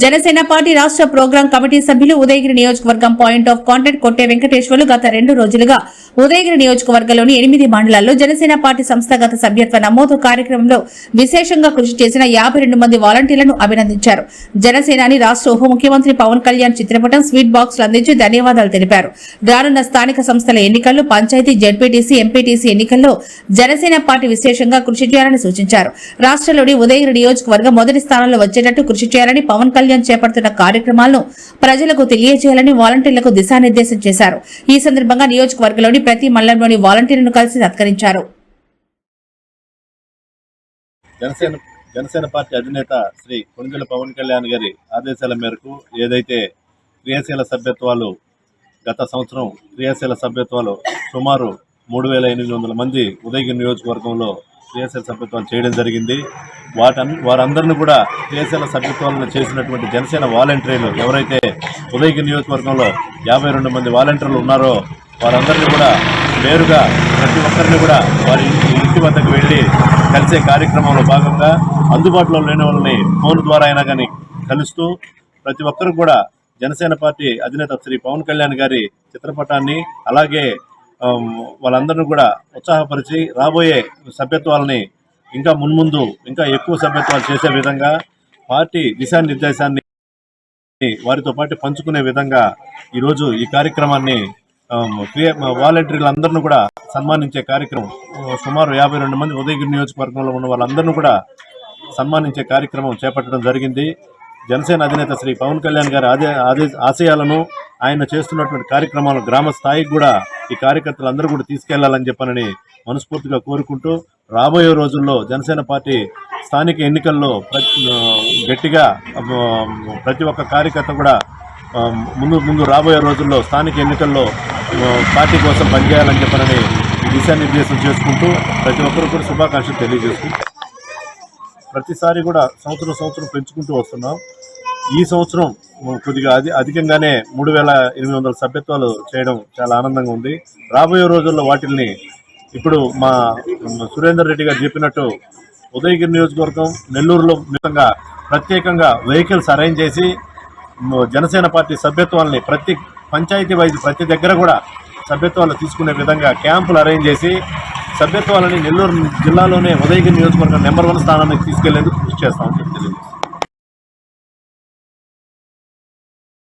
Janasena party రాష్ట్ర programme committee సభ్యులు ఉదయగిరి నియోజకవర్గం పాయింట్ ఆఫ్ కాంటాక్ట్ కొట్టే వెంకటేశ్వర్లు గత రెండు రోజులుగా ఉదయగిరి నియోజకవర్గంలోని ఎనిమిది మండలాల్లో జనసేన పార్టీ సంస్థాగత సభ్యత్వ నమోదు కార్యక్రమంలో విశేషంగా కృషి చేసిన యాభై రెండు మంది వాలంటీర్లను అభినందించారు. జనసేనాని రాష్ట్ర ఉప ముఖ్యమంత్రి పవన్ కళ్యాణ్ చిత్రపటం స్వీట్ బాక్సులు అందించి ధన్యవాదాలు తెలిపారు. రానున్న స్థానిక సంస్థల ఎన్నికల్లో పంచాయతీ జడ్పీటీసీ ఎంపీటీసీ ఎన్నికల్లో జనసేన పార్టీ విశేషంగా కృషి చేయాలని సూచించారు. రాష్ట్రంలోని ఉదయగిరి నియోజకవర్గం మొదటి స్థానంలో వచ్చేటట్టు కృషి చేయాలని పవన్ కళ్యాణ్ చేపడుతున్న కార్యక్రమాలను ప్రజలకు తెలియజేయాలని వాలంటీర్లకు దిశానిర్దేశం చేశారు. ఈ సందర్భంగా నియోజకవర్గంలోని ప్రతి మండలంలోని వాలంటీర్లను కలిసి సత్కరించారు. జనసేన జనసేన పార్టీ అధినేత శ్రీ కొణిదెల పవన్ కళ్యాణ్ గారి ఆదేశాల మేరకు ఏదైతే క్రియాశీల సభ్యత్వాలు గత సంవత్సరం క్రియాశీల సభ్యత్వాలు సుమారు మూడు వేల ఎనిమిది వందల మంది ఉదయగిరి నియోజకవర్గంలో క్రియాశీల సభ్యత్వాలు చేయడం జరిగింది. వాటన్ వారందరిని కూడా క్రియాశీల సభ్యత్వాలను చేసినటువంటి జనసేన వాలంటీర్లు ఎవరైతే ఉదయగిరి నియోజకవర్గంలో యాభై రెండు మంది వాలంటీర్లు ఉన్నారో వారందరినీ కూడా నేరుగా ప్రతి ఒక్కరిని కూడా వారి ఇంటి వద్దకు వెళ్ళి కలిసే కార్యక్రమంలో భాగంగా అందుబాటులో లేని వాళ్ళని ఫోన్ ద్వారా అయినా కానీ కలుస్తూ ప్రతి ఒక్కరు కూడా జనసేన పార్టీ అధినేత శ్రీ పవన్ కళ్యాణ్ గారి చిత్రపటాన్ని అలాగే వాళ్ళందరినీ కూడా ఉత్సాహపరిచి రాబోయే సభ్యత్వాలని ఇంకా మున్ముందు ఇంకా ఎక్కువ సభ్యత్వాలు చేసే విధంగా పార్టీ దిశానిర్దేశాన్ని వారితో పాటు పంచుకునే విధంగా ఈరోజు ఈ కార్యక్రమాన్ని వాలంటీర్లందరినీ కూడా సన్మానించే కార్యక్రమం సుమారు యాభై రెండు మంది ఉదయగిరి నియోజకవర్గంలో ఉన్న వాళ్ళందరినీ కూడా సన్మానించే కార్యక్రమం చేపట్టడం జరిగింది. జనసేన అధినేత శ్రీ పవన్ కళ్యాణ్ గారి ఆదే ఆదే ఆశయాలను ఆయన చేస్తున్నటువంటి కార్యక్రమాలు గ్రామ స్థాయికి కూడా ఈ కార్యకర్తలు అందరూ కూడా తీసుకెళ్ళాలని చెప్పనని మనస్ఫూర్తిగా కోరుకుంటూ రాబోయే రోజుల్లో జనసేన పార్టీ స్థానిక ఎన్నికల్లో ప్రతి గట్టిగా ప్రతి ఒక్క కార్యకర్త కూడా ముందు ముందు రాబోయే రోజుల్లో స్థానిక ఎన్నికల్లో పార్టీ కోసం పనిచేయాలని చెప్పనని దిశానిర్దేశం చేసుకుంటూ ప్రతి ఒక్కరు కూడా శుభాకాంక్షలు తెలియజేసుకుంటూ ప్రతిసారి కూడా సంవత్సరం సంవత్సరం పెంచుకుంటూ వస్తున్నాం. ఈ సంవత్సరం కొద్దిగా అధి అధికంగానే మూడు వేల ఎనిమిది వందల సభ్యత్వాలు చేయడం చాలా ఆనందంగా ఉంది. రాబోయే రోజుల్లో వాటిల్ని ఇప్పుడు మా సురేందర్ రెడ్డి గారు చెప్పినట్టు ఉదయగిరి నియోజకవర్గం నెల్లూరులో మితంగా ప్రత్యేకంగా వెహికల్స్ అరేంజ్ చేసి జనసేన పార్టీ సభ్యత్వాలని ప్రతి పంచాయతీ వైజ్ ప్రతి దగ్గర కూడా సభ్యత్వాలు తీసుకునే విధంగా క్యాంపులు అరేంజ్ చేసి సభ్యత్వాలని నెల్లూరు జిల్లాలోనే ఉదయగిరి నియోజకవర్గం నెంబర్ వన్ స్థానానికి తీసుకెళ్ళేందుకు కృషి చేస్తామని చెప్పి